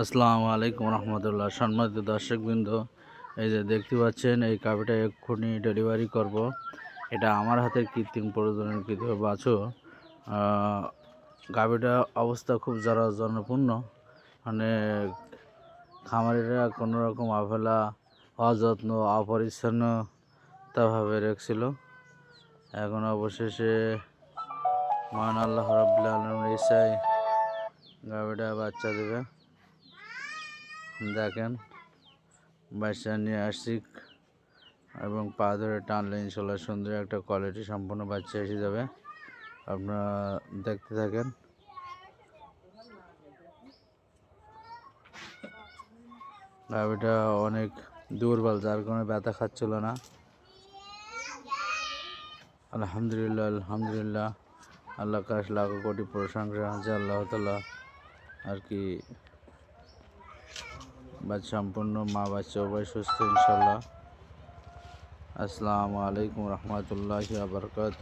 আসসালামু আলাইকুম রহমতুল্লাহ। সম্মানিত দর্শকবৃন্দ, এই যে দেখতে পাচ্ছেন, এই কাবিটা এক্ষুনি ডেলিভারি করব। এটা আমার হাতে কৃত্রিম প্রয়োজনের কৃত বাছুর। গাভিটা অবস্থা খুব জরাজনপূর্ণ মানে খামারিরা কোনো রকম অবহেলা, অযত্ন, অপরিচ্ছন্নতাভাবে রেখেছিল। এখন অবশেষে মহান আল্লাহ রব্লা আলমের ইচ্ছায় গাভিটা বাচ্চা দেবে। দেখেন বাচ্চা নিয়ে আসছি এবং পা ধরে টানলে ইনশাল্লাহ সুন্দর একটা কোয়ালিটি সম্পন্ন বাচ্চা এসে যাবে। আপনারা দেখতে থাকেন। গাভিটা অনেক দুর্বল, যার কারণে ব্যথা খাচ্ছিল না। আলহামদুলিল্লাহ আলহামদুলিল্লাহ। আল্লাহ কাশ লাখ কোটি প্রশংসা আছে, আল্লাহ তালা আর কি বাচ্চা সম্পূর্ণ মা বাচ্চা উভয় সুস্থ ইনশাল্লাহ আসসালামু আলাইকুম রহমতুল্লাহ বরকাত